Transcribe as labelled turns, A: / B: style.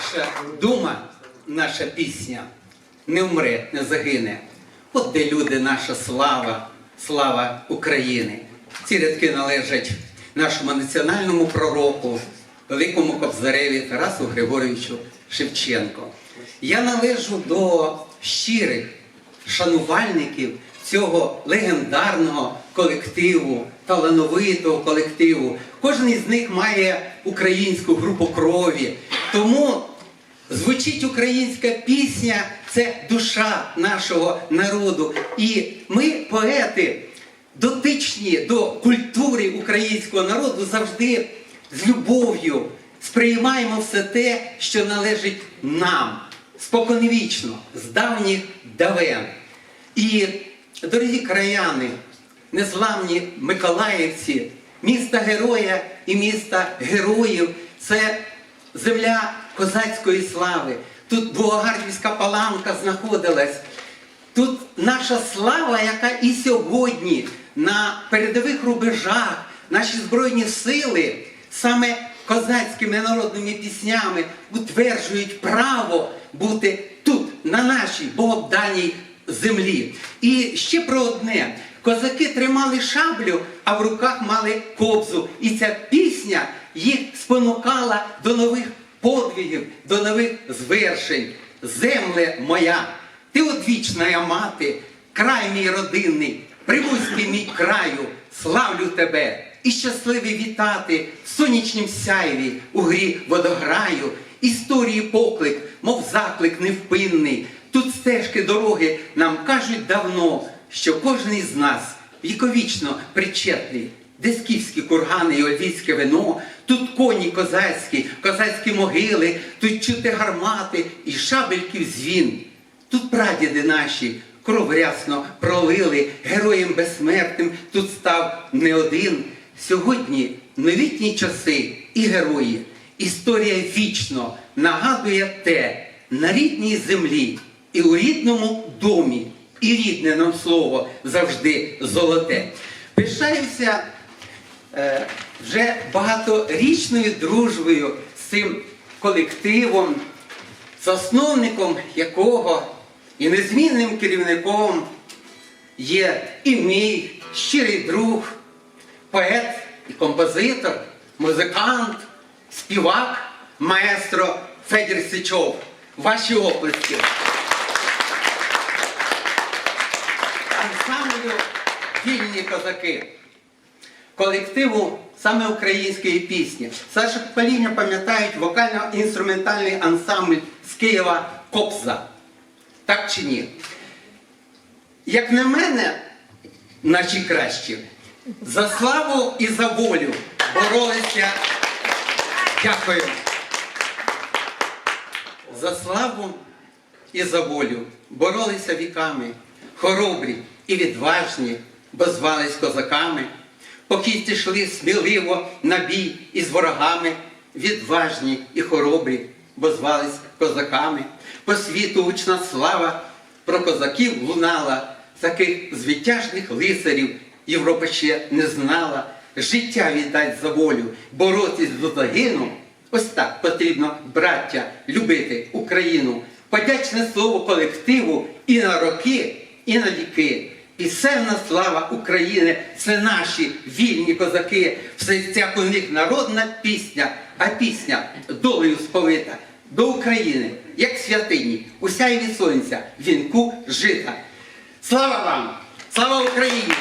A: наша дума, наша пісня не вмре, не загине. От де люди, наша слава, слава України. Ці рядки належать нашому національному пророку, великому кобзареві Тарасу Григоровичу Шевченко. Я належу до щирих шанувальників цього легендарного колективу, талановитого колективу. Кожен із них має українську групу крові. Тому звучить українська пісня це душа нашого народу. І ми, поети, дотичні до культури українського народу, завжди з любов'ю сприймаємо все те, що належить нам споконвічно, з давніх давен. І, дорогі краяни, незламні миколаївці, міста героя і міста героїв це земля козацької слави. Тут Богогардівська паланка знаходилась. Тут наша слава, яка і сьогодні на передових рубежах, наші збройні сили саме козацькими народними піснями утверджують право бути тут, на нашій богобданій землі. І ще про одне: козаки тримали шаблю, а в руках мали кобзу. І ця пісня їх спонукала до нових подвигів, до нових звершень. Земле моя, ти одвічна мати, край мій родинний, Привузький мій краю, славлю тебе і щасливий вітати в сонячнім сяйві у грі водограю, історії поклик, мов заклик невпинний. Тут стежки дороги нам кажуть давно, що кожен із нас віковічно причетний. Де скіфські кургани і ольвійське вино, тут коні козацькі, козацькі могили, тут чути гармати і шабельків дзвін. Тут прадіди наші кров рясно пролили, героєм безсмертним тут став не один. Сьогодні новітні часи і герої. Історія вічно нагадує те на рідній землі і у рідному домі, і рідне нам слово завжди золоте. Пишаюся вже багаторічною дружбою з цим колективом, засновником якого і незмінним керівником є і мій щирий друг, поет і композитор, музикант, співак, маестро Федір Сичов. Ваші оплески. Ансамблю вільні козаки колективу саме української пісні. Старше покоління пам'ятають вокально-інструментальний ансамбль з Києва Копза. Так чи ні? Як на мене, наші кращі, за славу і за волю боролися. Дякую. За славу і за волю боролися віками, хоробрі і відважні, бо звались козаками. Покійці йшли сміливо на бій із ворогами, відважні і хоробрі, бо звались козаками. По світу учна слава про козаків лунала, таких звитяжних лицарів Європа ще не знала. Життя віддать за волю, боротись до загину. Ось так потрібно, браття, любити Україну. Подячне слово колективу і на роки, і на віки. Пісенна слава України це наші вільні козаки. В серцях у них народна пісня, а пісня долею сповита до України, як святині, у від сонця, вінку жита. Слава вам! Слава Україні!